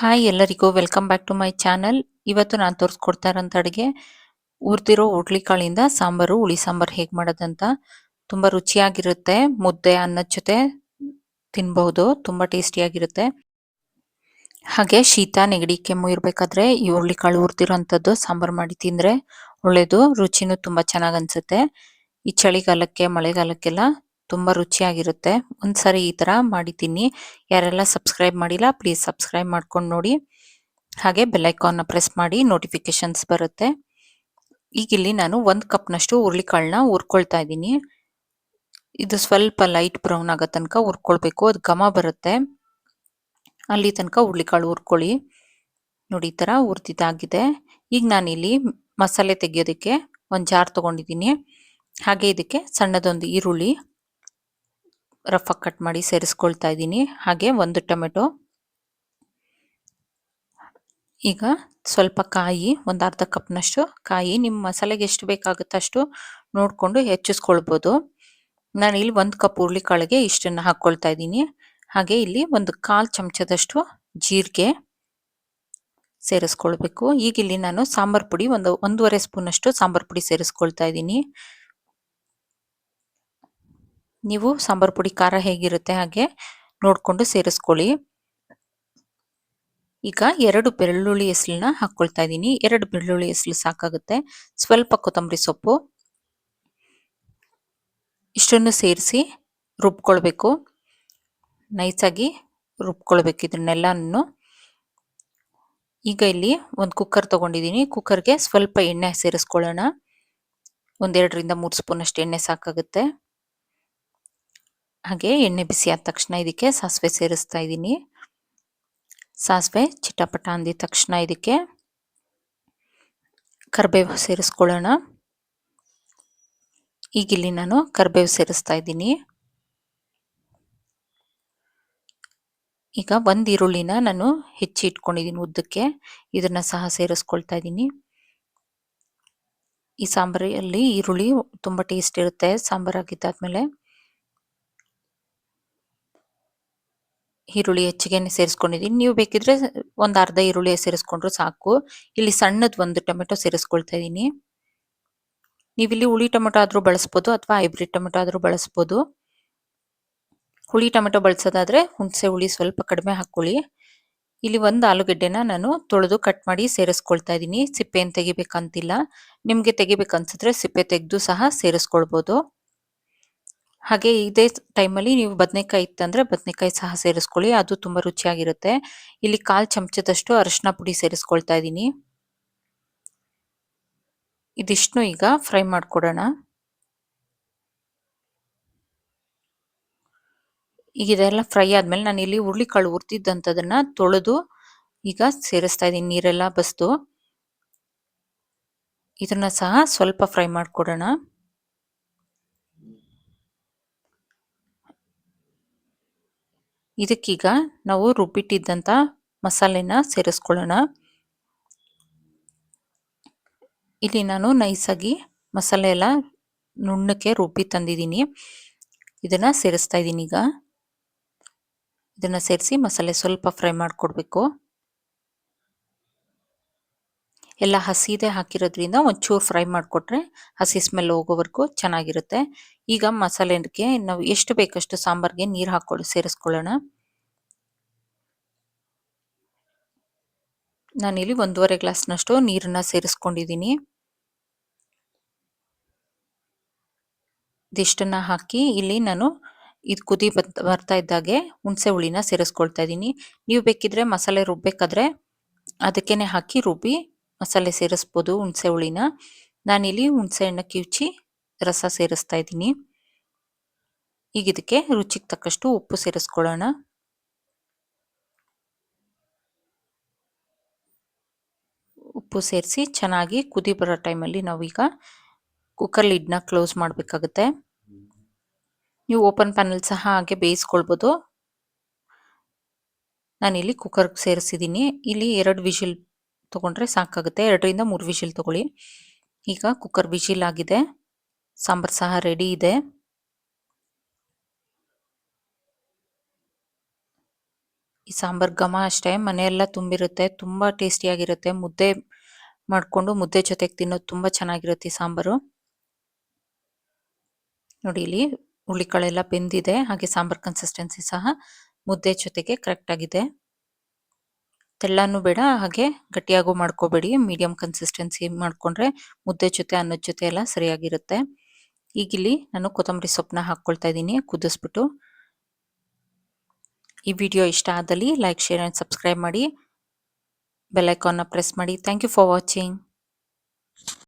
Hi ಎಲ್ಲರಿಗೂ, welcome back to my channel. ಇವತ್ತು ನಾನು ತೋರಿಸ್ಕೊಡ್ತಾ ಇರೋಂಥ ಅಡುಗೆ ಹುರಿದಿರೋ ಹುರುಳಿಕಾಳಿಂದ ಸಾಂಬಾರು, ಹುಳಿ ಸಾಂಬಾರು ಹೇಗೆ ಮಾಡೋದಂತ ತುಂಬ ರುಚಿಯಾಗಿರುತ್ತೆ. ಮುದ್ದೆ, ಅನ್ನದ ಜೊತೆ ತಿನ್ಬಹುದು ತುಂಬ ಟೇಸ್ಟಿಯಾಗಿರುತ್ತೆ. ಹಾಗೆ ಶೀತ, ನೆಗಡಿ, ಕೆಮ್ಮು ಇರಬೇಕಾದ್ರೆ ಈ ಹುರುಳಿಕಾಳು ಹುರಿದಿರೋಂಥದ್ದು ಸಾಂಬಾರು ಮಾಡಿ ತಿಂದರೆ ಒಳ್ಳೆಯದು ರುಚಿನೂ ತುಂಬ ಚೆನ್ನಾಗಿ ಅನಿಸುತ್ತೆ. ಈ ಚಳಿಗಾಲಕ್ಕೆ, ಮಳೆಗಾಲಕ್ಕೆಲ್ಲ ತುಂಬ ರುಚಿಯಾಗಿರುತ್ತೆ. ಒಂದ್ಸರಿ ಈ ಥರ ಮಾಡಿ ತಿನ್ನಿ ಯಾರೆಲ್ಲ ಸಬ್ಸ್ಕ್ರೈಬ್ ಮಾಡಿಲ್ಲ, ಪ್ಲೀಸ್ ಸಬ್ಸ್ಕ್ರೈಬ್ ಮಾಡ್ಕೊಂಡು ನೋಡಿ. ಹಾಗೆ ಬೆಲ್ಲೈಕಾನ್ನ ಪ್ರೆಸ್ ಮಾಡಿ ನೋಟಿಫಿಕೇಶನ್ಸ್ ಬರುತ್ತೆ. ಈಗ ಇಲ್ಲಿ ನಾನು ಒಂದು ಕಪ್ನಷ್ಟು ಹುರುಳಿಕಾಳನ್ನ ಹುರ್ಕೊಳ್ತಾ ಇದ್ದೀನಿ. ಇದು ಸ್ವಲ್ಪ ಲೈಟ್ ಬ್ರೌನ್ ಆಗೋ ತನಕ ಹುರ್ಕೊಳ್ಬೇಕು. ಅದು ಘಮ ಬರುತ್ತೆ. ಅಲ್ಲಿ ತನಕ ಹುರುಳಿಕಾಳು ಹುರ್ಕೊಳ್ಳಿ. ನೋಡಿ, ಈ ಥರ ಹುರಿದಿದ್ದಾಗಿದೆ. ಈಗ ನಾನಿಲ್ಲಿ ಮಸಾಲೆ ತೆಗೆಯೋದಕ್ಕೆ ಒಂದು ಜಾರ್ ತೊಗೊಂಡಿದ್ದೀನಿ. ಹಾಗೆ ಇದಕ್ಕೆ ಸಣ್ಣದೊಂದು ಈರುಳ್ಳಿ. ರಫ್ ಕಟ್ ಮಾಡಿ ಸೇರಿಸ್ಕೊಳ್ತಾ ಇದ್ದೀನಿ. ಹಾಗೆ ಒಂದು ಟೊಮೆಟೊ. ಈಗ ಸ್ವಲ್ಪ ಕಾಯಿ, ಒಂದು ಅರ್ಧ ಕಪ್ನಷ್ಟು ಕಾಯಿ ನಿಮ್ಮ ಮಸಾಲೆಗೆ ಎಷ್ಟು ಬೇಕಾಗುತ್ತೆ ಅಷ್ಟು ನೋಡಿಕೊಂಡು ಹೆಚ್ಚಿಸ್ಕೊಳ್ಬೋದು. ನಾನು ಇಲ್ಲಿ ಒಂದು ಕಪ್ ಹುರುಳಿಕಾಳಿಗೆ ಇಷ್ಟನ್ನು ಹಾಕ್ಕೊಳ್ತಾ ಇದ್ದೀನಿ. ಹಾಗೆ ಇಲ್ಲಿ ಒಂದು ಕಾಲು ಚಮಚದಷ್ಟು ಜೀರಿಗೆ ಸೇರಿಸ್ಕೊಳ್ಬೇಕು. ಈಗ ಇಲ್ಲಿ ನಾನು ಸಾಂಬಾರ್ ಪುಡಿ, ಒಂದು ಒಂದೂವರೆ ಸ್ಪೂನಷ್ಟು ಸಾಂಬಾರ್ ಪುಡಿ ಸೇರಿಸ್ಕೊಳ್ತಾ ಇದ್ದೀನಿ. ನೀವು ಸಾಂಬಾರ್ ಪುಡಿ, ಖಾರ ಹೇಗಿರುತ್ತೆ ಹಾಗೆ ನೋಡಿಕೊಂಡು ಸೇರಿಸ್ಕೊಳ್ಳಿ. ಈಗ ಎರಡು ಬೆಳ್ಳುಳ್ಳಿ ಹೆಸಲನ್ನ ಹಾಕ್ಕೊಳ್ತಾ ಇದ್ದೀನಿ. ಎರಡು ಬೆಳ್ಳುಳ್ಳಿ ಹೆಸಲು ಸಾಕಾಗುತ್ತೆ. ಸ್ವಲ್ಪ ಕೊತ್ತಂಬರಿ ಸೊಪ್ಪು. ಇಷ್ಟನ್ನು ಸೇರಿಸಿ ರುಬ್ಕೊಳ್ಬೇಕು. ನೈಸಾಗಿ ರುಬ್ಕೊಳ್ಬೇಕು ಇದನ್ನೆಲ್ಲನೂ. ಈಗ ಇಲ್ಲಿ ಒಂದು ಕುಕ್ಕರ್ ತೊಗೊಂಡಿದ್ದೀನಿ. ಕುಕ್ಕರ್ಗೆ ಸ್ವಲ್ಪ ಎಣ್ಣೆ ಸೇರಿಸ್ಕೊಳ್ಳೋಣ. ಒಂದೆರಡರಿಂದ ಮೂರು ಸ್ಪೂನ್ ಅಷ್ಟು ಎಣ್ಣೆ ಸಾಕಾಗುತ್ತೆ. ಹಾಗೆ ಎಣ್ಣೆ ಬಿಸಿ ಆದ ತಕ್ಷಣ ಇದಕ್ಕೆ ಸಾಸಿವೆ ಸೇರಿಸ್ತಾ ಇದ್ದೀನಿ. ಸಾಸಿವೆ, ಚಿಟಪಟ ಅಂದಿದ ತಕ್ಷಣ ಇದಕ್ಕೆ ಕರಿಬೇವು ಸೇರಿಸ್ಕೊಳ್ಳೋಣ. ಈಗಿಲ್ಲಿ ನಾನು ಕರಿಬೇವು ಸೇರಿಸ್ತಾ ಇದ್ದೀನಿ. ಈಗ ಒಂದು ಈರುಳ್ಳಿನ ನಾನು ಹೆಚ್ಚಿ ಇಟ್ಕೊಂಡಿದ್ದೀನಿ ಉದ್ದಕ್ಕೆ. ಇದನ್ನ ಸಹ ಸೇರಿಸ್ಕೊಳ್ತಾ ಇದ್ದೀನಿ. ಈ ಸಾಂಬಾರಲ್ಲಿ ಈರುಳ್ಳಿ ತುಂಬ ಟೇಸ್ಟ್ ಇರುತ್ತೆ. ಸಾಂಬಾರು ಈರುಳ್ಳಿ ಹೆಚ್ಚಿಗೆ ಸೇರಿಸ್ಕೊಂಡಿದ್ದೀನಿ ನೀವು ಬೇಕಿದ್ರೆ ಒಂದು ಅರ್ಧ ಈರುಳ್ಳಿ ಸೇರಿಸ್ಕೊಂಡ್ರು ಸಾಕು. ಇಲ್ಲಿ ಸಣ್ಣದ್ ಒಂದು ಟೊಮೆಟೊ ಸೇರಿಸ್ಕೊಳ್ತಾ ಇದ್ದೀನಿ ನೀವಿಲ್ಲಿ ಹುಳಿ ಟೊಮೆಟೊ ಆದರೂ ಬಳಸ್ಬೋದು ಅಥವಾ ಹೈಬ್ರಿಡ್ ಟೊಮೆಟೊ ಆದರೂ ಬಳಸ್ಬೋದು. ಹುಳಿ ಟೊಮೆಟೊ ಬಳಸೋದಾದ್ರೆ ಹುಣಸೆ ಹುಳಿ ಸ್ವಲ್ಪ ಕಡಿಮೆ ಹಾಕ್ಕೊಳ್ಳಿ. ಇಲ್ಲಿ ಒಂದು ಆಲೂಗಡ್ಡೆನ ನಾನು ತೊಳೆದು ಕಟ್ ಮಾಡಿ ಸೇರಿಸ್ಕೊಳ್ತಾ ಇದ್ದೀನಿ ಸಿಪ್ಪೆಯನ್ನು ತೆಗಿಬೇಕಂತಿಲ್ಲ. ನಿಮಗೆ ತೆಗಿಬೇಕನ್ಸಿದ್ರೆ ಸಿಪ್ಪೆ ತೆಗೆದು ಸಹ ಸೇರಿಸ್ಕೊಳ್ಬೋದು. ಹಾಗೆ ಇದೇ ಟೈಮಲ್ಲಿ ನೀವು ಬದನೆಕಾಯಿ ಇತ್ತಂದ್ರೆ ಬದನೆಕಾಯಿ ಸಹ ಸೇರಿಸ್ಕೊಳ್ಳಿ, ಅದು ತುಂಬ ರುಚಿಯಾಗಿರುತ್ತೆ. ಇಲ್ಲಿ ಕಾಲು ಚಮಚದಷ್ಟು ಅರಶಿನ ಪುಡಿ ಸೇರಿಸ್ಕೊಳ್ತಾ ಇದ್ದೀನಿ. ಇದಿಷ್ಟು ಈಗ ಫ್ರೈ ಮಾಡ್ಕೊಡೋಣ. ಈಗ ಇದೆಲ್ಲ ಫ್ರೈ ಆದಮೇಲೆ ನಾನು ಇಲ್ಲಿ ಹುರುಳಿಕಾಳು ಹುರಿದಿದ್ದಂಥದನ್ನ ತೊಳೆದು ಈಗ ಸೇರಿಸ್ತಾ ಇದ್ದೀನಿ, ನೀರೆಲ್ಲ ಬಸ್ದು. ಇದನ್ನ ಸಹ ಸ್ವಲ್ಪ ಫ್ರೈ ಮಾಡ್ಕೊಡೋಣ. ಇದಕ್ಕೀಗ ನಾವು ರುಬ್ಬಿಟ್ಟಿದ್ದಂಥ ಮಸಾಲೆನ ಸೇರಿಸ್ಕೊಳ್ಳೋಣ. ಇಲ್ಲಿ ನಾನು ನೈಸಾಗಿ ಮಸಾಲೆ ಎಲ್ಲ ನುಣ್ಣಕ್ಕೆ ರುಬ್ಬಿ ತಂದಿದ್ದೀನಿ. ಇದನ್ನು ಸೇರಿಸ್ತಾ ಇದ್ದೀನಿ ಈಗ. ಇದನ್ನು ಸೇರಿಸಿ ಮಸಾಲೆ ಸ್ವಲ್ಪ ಫ್ರೈ ಮಾಡಿಕೊಡ್ಬೇಕು. ಎಲ್ಲ ಹಸಿದೆ ಹಾಕಿರೋದ್ರಿಂದ ಒಂಚೂರು ಫ್ರೈ ಮಾಡಿಕೊಟ್ರೆ ಹಸಿ ಸ್ಮೆಲ್ ಹೋಗೋವರೆಗೂ ಚೆನ್ನಾಗಿರುತ್ತೆ. ಈಗ ಮಸಾಲೆಗೆ ನಾವು ಎಷ್ಟು ಬೇಕಷ್ಟು ಸಾಂಬಾರ್ಗೆ ನೀರು ಹಾಕೊಳ್ಳಿ ಸೇರಿಸ್ಕೊಳ್ಳೋಣ. ನಾನಿಲ್ಲಿ ಒಂದೂವರೆ ಗ್ಲಾಸ್ನಷ್ಟು ನೀರನ್ನ ಸೇರಿಸ್ಕೊಂಡಿದ್ದೀನಿ. ಇದಿಷ್ಟನ್ನ ಹಾಕಿ ಇಲ್ಲಿ ನಾನು ಇದು ಕುದಿ ಬರ್ತಾ ಇದ್ದಾಗೆ ಹುಣಸೆ ಹುಳಿನ ಸೇರಿಸ್ಕೊಳ್ತಾ ಇದ್ದೀನಿ. ನೀವು ಬೇಕಿದ್ರೆ ಮಸಾಲೆ ರುಬ್ಬೇಕಾದ್ರೆ ಅದಕ್ಕೇನೆ ಹಾಕಿ ರುಬ್ಬಿ ಮಸಾಲೆ ಸೇರಿಸ್ಬೋದು ಹುಣಸೆ ಹುಳಿನ ನಾನಿಲ್ಲಿ ಹುಣಸೆ ಹಣ್ಣು ಕಿವುಚಿ ರಸ ಸೇರಿಸ್ತಾ ಇದ್ದೀನಿ. ಈಗ ಇದಕ್ಕೆ ರುಚಿಗೆ ತಕ್ಕಷ್ಟು ಉಪ್ಪು ಸೇರಿಸ್ಕೊಳ್ಳೋಣ. ಉಪ್ಪು ಸೇರಿಸಿ ಚೆನ್ನಾಗಿ ಕುದಿ ಬರೋ ಟೈಮಲ್ಲಿ ನಾವೀಗ ಕುಕ್ಕರ್ ಲಿಡ್ನ ಕ್ಲೋಸ್ ಮಾಡಬೇಕಾಗುತ್ತೆ. ನೀವು ಓಪನ್ ಪ್ಯಾನಲ್ ಸಹ ಹಾಗೆ ಬೇಯಿಸ್ಕೊಳ್ಬೋದು. ನಾನಿಲ್ಲಿ ಕುಕ್ಕರ್ಗೆ ಸೇರಿಸಿದ್ದೀನಿ. ಇಲ್ಲಿ ಎರಡು ವಿಷಿಲ್ ತೊಗೊಂಡ್ರೆ ಸಾಕಾಗುತ್ತೆ. ಎರಡರಿಂದ ಮೂರು ವಿಶಿಲ್ ತೊಗೊಳ್ಳಿ. ಈಗ ಕುಕ್ಕರ್ ವಿಶಿಲ್ ಆಗಿದೆ. ಸಾಂಬಾರು ಸಹ ರೆಡಿ ಇದೆ. ಈ ಸಾಂಬಾರು ಘಮ ಅಷ್ಟೇ. ಮನೆಯೆಲ್ಲ ತುಂಬಿರುತ್ತೆ. ತುಂಬ ಟೇಸ್ಟಿಯಾಗಿರುತ್ತೆ. ಮುದ್ದೆ ಮಾಡಿಕೊಂಡು ಮುದ್ದೆ ಜೊತೆಗೆ ತಿನ್ನೋದು ತುಂಬ ಚೆನ್ನಾಗಿರುತ್ತೆ ಈ ಸಾಂಬಾರು. ನೋಡಿ ಇಲ್ಲಿ ಹುಳಿಕಾಳೆಲ್ಲ ಬೆಂದಿದೆ. ಹಾಗೆ ಸಾಂಬಾರ್ ಕನ್ಸಿಸ್ಟೆನ್ಸಿ ಸಹ ಮುದ್ದೆ ಜೊತೆಗೆ ಕರೆಕ್ಟ್ ಆಗಿದೆ. ತೆಳ್ಳನೂ ಬೇಡ, ಹಾಗೆ ಗಟ್ಟಿಯಾಗೂ ಮಾಡ್ಕೋಬೇಡಿ. ಮೀಡಿಯಂ ಕನ್ಸಿಸ್ಟೆನ್ಸಿ ಮಾಡಿಕೊಂಡ್ರೆ ಮುದ್ದೆ ಜೊತೆ, ಅನ್ನದ ಜೊತೆ ಎಲ್ಲ ಸರಿಯಾಗಿರುತ್ತೆ. ಈಗಿಲ್ಲಿ ನಾನು ಕೊತ್ತಂಬರಿ ಸೊಪ್ಪನ್ನ ಹಾಕ್ಕೊಳ್ತಾ ಇದ್ದೀನಿ, ಕುದಿಸ್ಬಿಟ್ಟು. ಈ ವಿಡಿಯೋ ಇಷ್ಟ ಆದಲ್ಲಿ ಲೈಕ್ ಶೇರ್ ಆ್ಯಂಡ್ ಸಬ್ಸ್ಕ್ರೈಬ್ ಮಾಡಿ. ಬೆಲ್ ಐಕಾನ್ನ ಪ್ರೆಸ್ ಮಾಡಿ. Thank you for watching